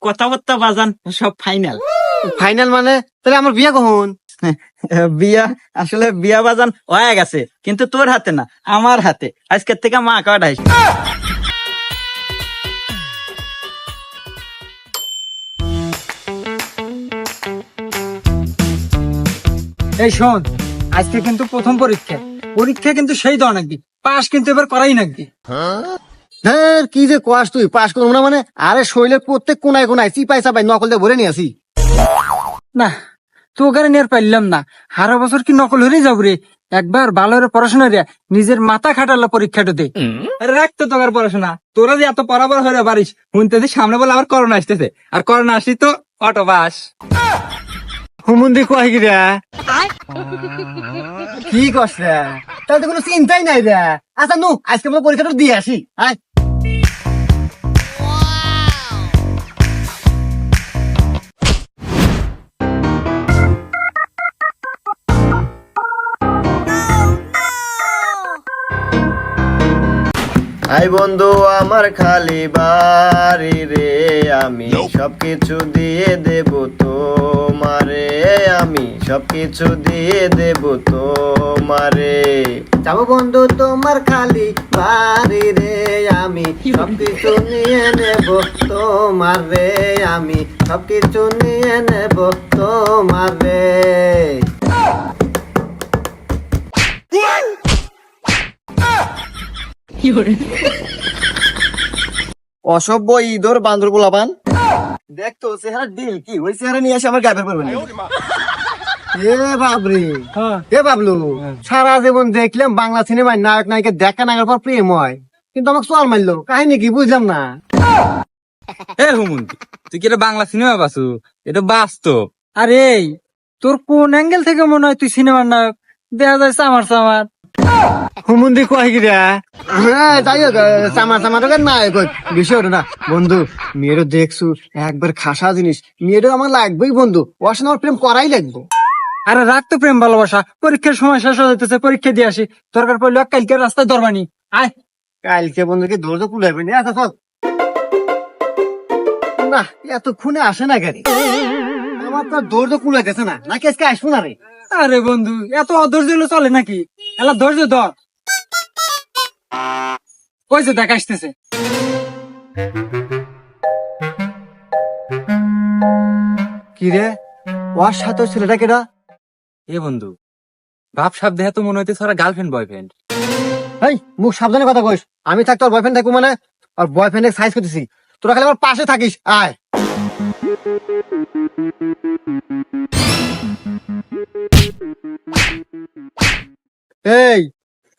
কথাবার্তা বাজান সব ফাইনাল ফাইনাল মানে? তাহলে আমার বিয়ে কখন? বিয়া আসলে বিয়া বাজান হয়ে গেছে কিন্তু তোর হাতে না আমার হাতে। আজকের থেকে মা কাটাইস এই শোন আজকে কিন্তু প্রথম পরীক্ষা। পরীক্ষা কিন্তু সেই দাও নাকি পাস কিন্তু এবার করাই নাকি। হ্যাঁ কি যে কোয়াস তুই? পাস করব না মানে? আরে শৈলের প্রত্যেক কোনায় কোনায় চিপাই চাপাই নকল দিয়ে ভরে নিয়ে আসি। না তো ওখানে নিয়ে আর পারলাম না। হারা বছর কি নকল হয়ে যাব রে? একবার ভালোরে পড়াশোনা রে নিজের মাথা খাটালো পরীক্ষাটা দে। আরে রাখ তো তোকার পড়াশোনা। তোরা যে এত পড়াবার হয়ে পারিস শুনতেছি সামনে বলে আবার করোনা আসতেছে। আর করোনা আসি তো অটো বাস। হুমুন্দি কয় কি রে? কি কস রে? তাহলে তো কোনো চিন্তাই নাই রে। আচ্ছা নু আজকে আমরা পরীক্ষাটা দিয়ে আসি। আয়। আই বন্ধু আমার খালি বাড়ি রে আমি সব কিছু দিয়ে দেব তোমারে আমি সব কিছু দিয়ে দেব তোমারে। যাব বন্ধু তোমার খালি বাড়ি রে আমি সব কিছু নিয়ে নেব তোমার রে আমি সবকিছু নিয়ে নেব তোমার। রে অসভ্য ইদর বান্দর চেহারা ডিল কি? ওই চেহারা নিয়ে আসে আমার গায়ে পড়বে না এ বাবরে হ্যাঁ। এ বাবলু সারা জীবন দেখলাম বাংলা সিনেমায় নায়ক নায়িকা দেখা নাগার পর প্রেম হয়। কিন্তু আমাকে চল মারলো। কাহিনী কি বুঝলাম না। এ হুমন্তি তুই কি এটা বাংলা সিনেমা বাসু এটা বাস্তব। আরে তোর কোন অ্যাঙ্গেল থেকে মনে হয় তুই সিনেমার নায়ক? দেখা যায় সামার সামার। হুমুন্দি কয় কি রে? হ্যাঁ যাই হোক সামার সামার হোক, বিষয় ওটা না। বন্ধু মেয়েরও দেখছু একবার খাসা জিনিস মেয়েরও আমার লাগবেই বন্ধু ওর সঙ্গে আমার প্রেম করাই লাগবো। আরে রাখ তো প্রেম ভালোবাসা পরীক্ষার সময় শেষ হয়ে যাইতেছে পরীক্ষা দিয়ে আসি। দরকার পড়লে কালকে রাস্তায় ধরবানি আয়। কালকে বন্ধুকে ধৈর্য কুলাইবে না আচ্ছা না এতক্ষণে আসে না গাড়ি। আমার তো ধৈর্য না। নাকি আজকে আসব না রে? আরে বন্ধু এত অধৈর্য হলে চলে নাকি? এলা ধৈর্য ধর। কইছে দেখ আসতেছে। কি রে? ওর সাথে ওই ছেলেটা কেটা এ বন্ধু ভাব সাপ দেহে তো মনে হইতে ওরা গার্লফ্রেন্ড বয়ফ্রেন্ড এই মুখ সাবধানে কথা কইস। আমি থাকতে ওর বয়ফ্রেন্ড থাকব মানে আর বয়ফ্রেন্ডের সাইজ করতেছি। তোরা খালি আমার পাশে থাকিস আয়। এই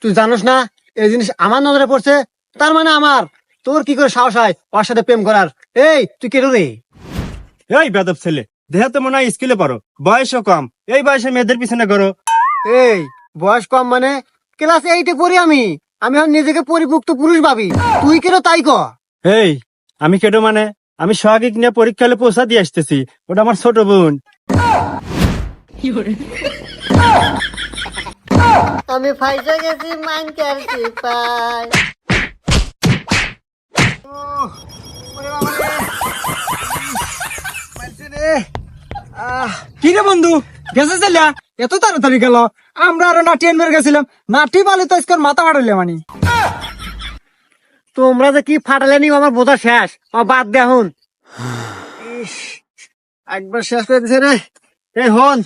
তুই জানোস না এই জিনিস আমার নজরে পড়ছে তার মানে আমার। তোর কি করে সাহস হয় ওর সাথে প্রেম করার? এই তুই কেটে রে এই বেদব ছেলে দেহে তো মনে হয় স্কুলে পড়ো বয়সও কম এই বয়সে মেয়েদের পিছনে করো এই বয়স কম মানে ক্লাস এইটে পড়ি আমি আমি এখন নিজেকে পরিপুক্ত পুরুষ ভাবি তুই কেন তাই ক এই আমি কেটো মানে? আমি সোহাগিক নিয়ে পরীক্ষা হলে পৌঁছা দিয়ে আসতেছি। ওটা আমার ছোট বোন। আমি ফাইসা গেছি মাইন কারছি পাই কি রে বন্ধু? গেছে চালিয়া এত তাড়াতাড়ি গেল। আমরা আরও নাটি আনবার গেছিলাম। নাটি বালে তো মাথা ফাটাইলে মানে। তোমরা যে কি ফাটালে নি আমার বোঝা শেষ। ও বাদ দে এখন। একবার শেষ করে দিছে রে। এই হন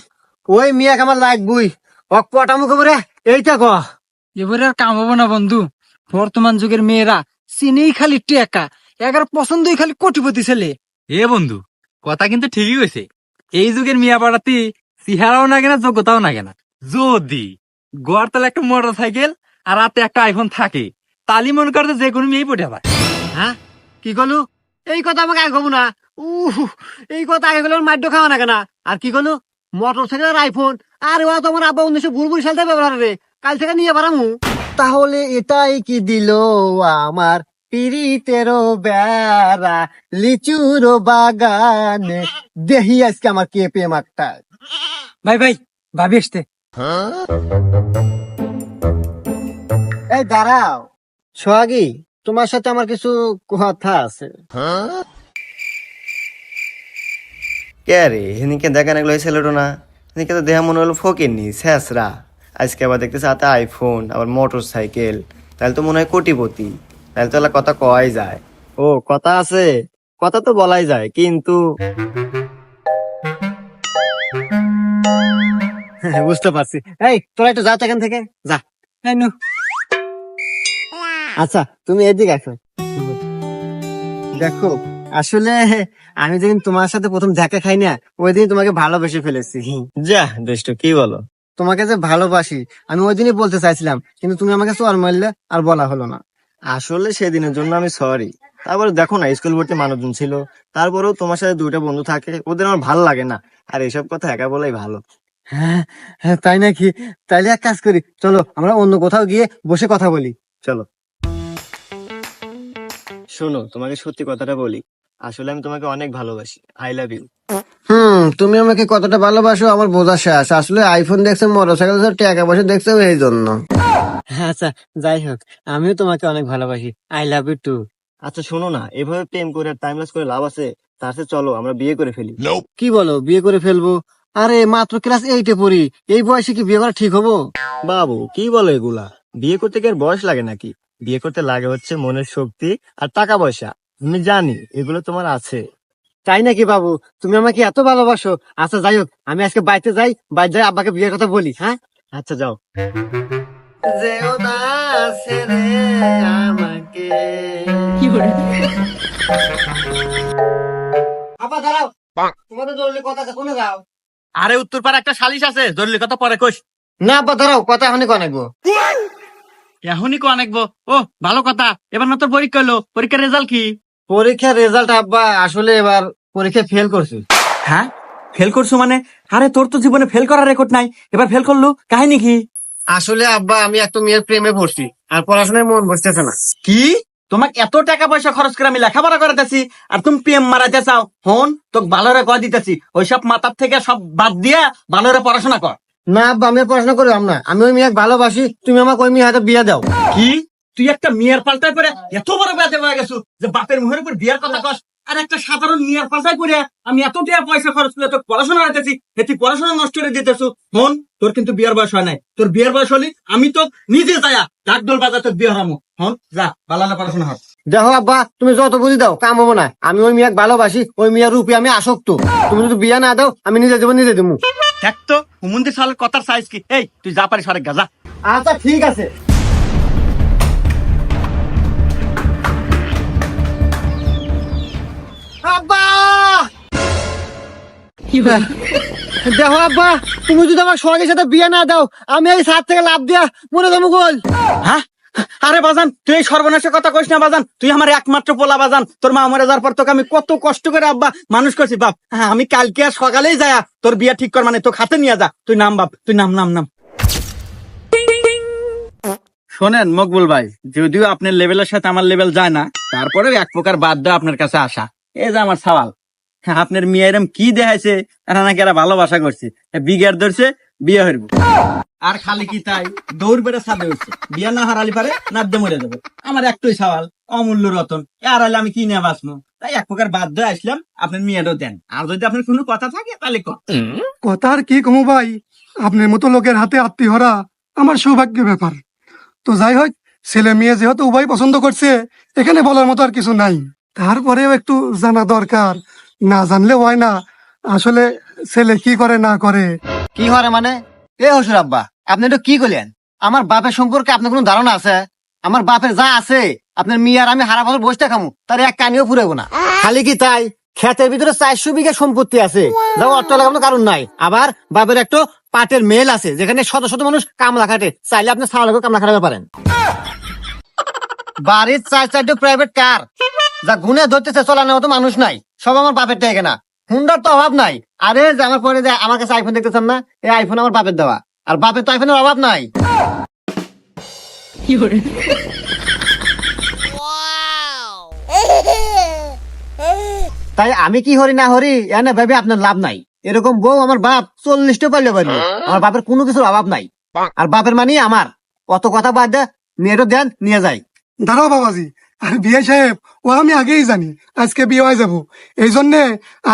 ওই মিয়াক আমার লাগবই। অক পটামু কবরে এইটা ক? এবারে আর কাম হব না বন্ধু। বর্তমান যুগের মেয়েরা চিনেই খালি টেকা। এগারো পছন্দই খালি কোটিপতি ছেলে। এ বন্ধু কথা কিন্তু ঠিকই হয়েছে এই যুগের মিয়া পাড়াতে চেহারাও না কেনা যোগ্যতাও না কেনা। যদি গড়তলা একটা মোটর সাইকেল আর রাতে একটা আইফোন থাকে তালি মনে করতে যে কোনো মেয়েই পটে পায় হ্যাঁ? কি কলু এই কথা আমাকে আগে কবু না। উহ এই কথা আগে গেলে মাদ্য খাওয়া না কেনা? আর কি কলু মোটর সাইকেল আর আইফোন। আর ওরা তোমার আব্বা উনিশশো বুড়বুড়ি সাল থেকে ব্যবহার রে কাল থেকে নিয়ে বাড়ামু। তাহলে এটাই কি দিল আমার পিরিতেরও বেড়া লিচুর বাগানে? দেহি আজকে আমার কে পে মারটা ভাই ভাই ভাবি আসতে এই দাঁড়াও। সোহাগী তোমার সাথে আমার কিছু কথা আছে। কে রে? এদিকে দেখা না ছেলেটা না। এদিকে তো দেহা মনে হলো ফকিরনি শেষরা আজকে আবার দেখতেছে হাতে আইফোন আবার মোটর সাইকেল তাহলে তো মনে হয় কোটিপতি। তাহলে তো কথা কওয়াই যায়। ও কথা আছে। কথা তো বলাই যায় কিন্তু বুঝতে পারছি। এই তোরা একটু যা এখান থেকে। যা। আচ্ছা তুমি এদিকে আসো। দেখো আসলে আমি যেদিন তোমার সাথে প্রথম দেখা খাই না ওই দিন তোমাকে ভালোবেসে ফেলেছি। যা দুষ্ট কি বলো? তোমাকে যে ভালোবাসি আমি ওই দিনই বলতে চাইছিলাম কিন্তু তুমি আমাকে চর মারলে আর বলা হলো না। আসলে সেদিনের জন্য আমি সরি তারপরে দেখো না স্কুল ভর্তি মানুষজন ছিল তারপরেও তোমার সাথে দুইটা বন্ধু থাকে ওদের আমার ভালো লাগে না। আর এসব কথা একা বলাই ভালো। হ্যাঁ হ্যাঁ তাই নাকি? তাইলে এক কাজ করি চলো আমরা অন্য কোথাও গিয়ে বসে কথা বলি। চলো। শোনো তোমাকে সত্যি কথাটা বলি। আসলে আমি তোমাকে অনেক ভালোবাসি। আই লাভ ইউ হুম তুমি আমাকে কতটা ভালোবাসো আমার বোঝা শেষ। আসলে আইফোন দেখছে মোটরসাইকেল টাকা পয়সা দেখছ এই জন্য। আচ্ছা যাই হোক আমিও তোমাকে অনেক ভালোবাসি। আই লাভ ইউ টু আচ্ছা শোনো না এভাবে প্রেম করে টাইম লস করে লাভ আছে তার সাথে চলো আমরা বিয়ে করে ফেলি। কি বলো বিয়ে করে ফেলব? আরে মাত্র ক্লাস এইটে পড়ি এই বয়সে কি বিয়ে করা ঠিক হব? বাবু কি বলো এগুলা? বিয়ে করতে কি আর বয়স লাগে নাকি? বিয়ে করতে লাগে হচ্ছে মনের শক্তি আর টাকা পয়সা। আমি জানি এগুলো তোমার আছে। তাই নাকি বাবু? তুমি আমাকে এত ভালোবাসো। আচ্ছা যাই হোক আমি আজকে বাড়িতে যাই বাড়ি যাই আব্বাকে বিয়ের কথা বলি হ্যাঁ? আচ্ছা যাও। আব্বা দাঁড়াও। তোমাদের জরুরি কথা আছে শুনে যাও। আরে উত্তর পাড়া একটা সালিশ আছে জরুরি কথা পরে কইস। না আব্বা দাঁড়াও কথা এখনই কনেকবো এখনই কো অনেকবো ও ভালো কথা। এবার না তোর পরীক্ষা হলো। পরীক্ষার রেজাল্ট কি? পরীক্ষার রেজাল্ট আব্বা আসলে এবার পরীক্ষা ফেল করছি হ্যাঁ ফেল করছ মানে? আরে তোর তো জীবনে ফেল করার রেকর্ড নাই। এবার ফেল করল কাহিনী কি? আসলে আব্বা আমি একটা মেয়ের প্রেমে পড়ছি আর পড়াশোনায় মন বসতেছে না। কি? তোমাকে এত টাকা পয়সা খরচ করে আমি লেখাপড়া করাতেছি আর তুমি প্রেম মারাতে চাও হন তোকে ভালোরে কয় দিতেছি। ওইসব মাথার থেকে সব বাদ দিয়া ভালোরে পড়াশোনা কর না আব্বা আমি পড়াশোনা করলাম না। আমি ওই মেয়েকে ভালোবাসি তুমি আমাকে ওই মেয়ে হাতে বিয়ে দাও। কি? তুই একটা মেয়ের পাল্টায় পরে এত বড় ব্যাধে হয়ে গেছো যে বাপের মুখের উপর বিয়ার কথা কস আর একটা সাধারণ মেয়ের পাল্টায় করে আমি এত টাকা পয়সা খরচ করে তোর পড়াশোনা তুই পড়াশোনা নষ্ট করে দিতেছো। হন তোর কিন্তু বিয়ার বয়স হয় নাই। তোর বিয়ার বয়স হলি আমি তো নিজে যায়া ডাকডোল বাজার তোর বিয়ে হারামো। হন যা ভালো পাড়াশোনা হর দেখো আব্বা তুমি যত বুঝি দাও কাম হব না। আমি ওই মেয়েকে ভালোবাসি ওই মেয়ের রূপে আমি আসক্ত। তুমি যদি বিয়ে না দাও আমি নিজে দেবো নিজে দেবো দেখ তো হুমন্দির সালের কথার সাইজ কি? এই তুই যা পারিস আরেক গা যা। আচ্ছা ঠিক আছে। আব্বা! দেখো আব্বা তুমি যদি আমার সোহাগের সাথে বিয়ে না দাও আমি এই সাত থেকে লাভ দিয়া মনে দেবো গোল। হ্যাঁ? আরে বাজান তুই এই সর্বনাশের কথা কইস না বাজান। তুই আমার একমাত্র পোলা বাজান। তোর মা মরে যাওয়ার পর তোকে আমি কত কষ্ট করে আব্বা মানুষ করছি। বাপ হ্যাঁ আমি কালকে আর সকালেই যায়া তোর বিয়া ঠিক কর মানে তোকে হাতে নিয়ে যা। তুই নাম বাপ তুই নাম নাম নাম। শোনেন মকবুল ভাই যদিও আপনার লেভেলের সাথে আমার লেভেল যায় না তারপরেও এক প্রকার বাদ দেওয়া আপনার কাছে আসা। এই যে আমার সওয়াল। হ্যাঁ, আপনার মেয়ে এরম কি দেখাইছে এরা নাকি এরা ভালোবাসা করছে। বিঘার ধরছে বিয়ে হইব। আর খালি কি তাই? দৌড় বেড়ে সাদে বিয়া না হারালি পারে নাদ্যে মরে যাবে। আমার একটাই সওয়াল অমূল্য রতন। আর হলে আমি কি নিয়ে বাঁচবো? তাই এক প্রকার বাধ্য আসলাম আপনার মেয়েরও দেন। আর যদি আপনার কোনো কথা থাকে তাহলে কথা আর কি কমু ভাই? আপনার মতো লোকের হাতে আত্মীয় আত্মীয়রা আমার সৌভাগ্যের ব্যাপার। তো যাই হোক ছেলে মেয়ে যেহেতু উভয় পছন্দ করছে এখানে বলার মতো আর কিছু নাই। তারপরেও একটু জানা দরকার। না জানলে হয় না। আসলে ছেলে কি করে না করে? কি হরে মানে? এ হসুর আব্বা, আপনি তো কি করলেন আমার বাপের সম্পর্কে আপনার কোনো ধারণা আছে? আমার বাপের যা আছে, আপনার মেয়ে আর আমি হারা বছর বসতে খামু তার এক কানিও ফুরাবো না। খালি কি তাই? ক্ষেতের ভিতরে চারশো বিঘা সম্পত্তি আছে। যা অর্থ লাগানোর কারণ নাই। আবার বাপের একটা পাটের মেল আছে, যেখানে শত শত মানুষ কামলা খাটে। চাইলে আপনি সারা লোক কামলা খাটাতে পারেন। বাড়ির চার চারটে প্রাইভেট কার যা গুনে ধরতেছে, চলানোর মতো মানুষ নাই। সব আমার বাপের টাকা না হুন্ডার তো অভাব নাই। আরে যে আমার পরে যে আমার কাছে আইফোন দেখতেছেন না এই আইফোন আমার বাপের দেওয়া। আর বাপের তো আইফোনের অভাব নাই। তাই আমি কি হরি না হরি এনে ভাবে আপনার লাভ নাই। এরকম বউ আমার বাপ চল্লিশটা পারলে পারবে আমার বাপের কোনো কিছুর অভাব নাই। আর বাপের মানে আমার। অত কথা বাদ দে মেয়েটা দেন নিয়ে যাই। দাঁড়াও বাবাজি আর বিয়ে সাহেব ও আমি আগেই জানি আজকে বিয়ে হয়ে যাব। এই জন্যে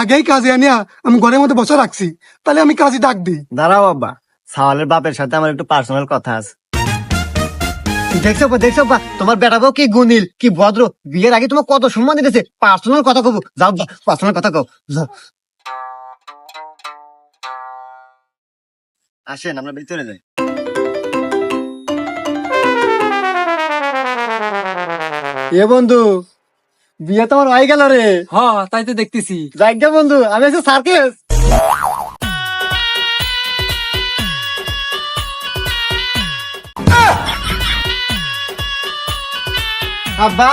আগেই কাজে আনিয়া আমি ঘরের মধ্যে বসে রাখছি। তাহলে আমি কাজে ডাক দিই। দাঁড়াও আব্বা সাওয়ালের বাপের সাথে আমার একটু পার্সোনাল কথা আছে। দেখছ বা দেখছ বা তোমার বেটা বউ কি গুনিল কি ভদ্র বিয়ের আগে তোমার কত সম্মান দিতেছে। পার্সোনাল কথা কব যাও পার্সোনাল কথা কও যাও। আসেন আমরা ভিতরে যাই। এ বন্ধু বিয়ে তোমার হয়ে গেল রে। হ তাই তো দেখতেছি। বন্ধু আমি আছি সার্কেস। আব্বা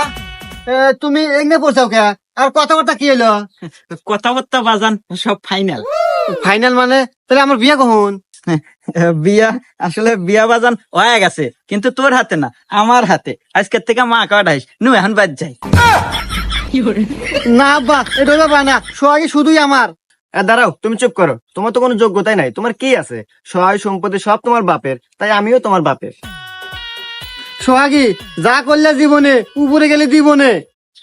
এ, তুমি এগনে পড়ছাও কে? আর কথাবার্তা কি হলো? কথাবার্তা বাজান সব ফাইনাল ফাইনাল মানে? তাহলে আমার বিয়ে কখন? বিয়া আসলে বিয়া বাজান হয়ে গেছে কিন্তু তোর হাতে না আমার হাতে। আজকের থেকে মা কাটাইস নু এখন বাদ যাই। না আব্বা এটা হলো না সোহাগী শুধুই আমার। দাঁড়াও তুমি চুপ করো তোমার তো কোনো যোগ্যতাই নাই তোমার কি আছে? সহায় সম্পত্তি সব তোমার বাপের তাই আমিও তোমার বাপের। সোহাগী যা করলে জীবনে উপরে গেলে জীবনে।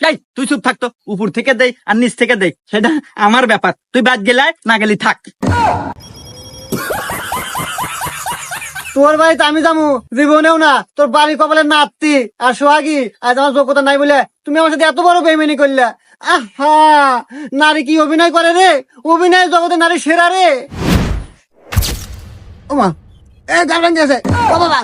এই তুই চুপ থাকতো উপর থেকে দেই আর নিচ থেকে দেই সেটা আমার ব্যাপার। তুই বাদ গেলাই না গেলি থাক। তোর বাড়িতে আমি যাব জীবনেও না। তোর বাড়ি কপালে নাতি আর সোহাগি আজ আমার যোগ্যতা নাই বলে তুমি আমার সাথে এত বড় বেমেনি করলে। আহা নারী কি অভিনয় করে রে? অভিনয় জগতে নারী সেরা রে। মা এ গার্ডেন গেছে ও বাবা।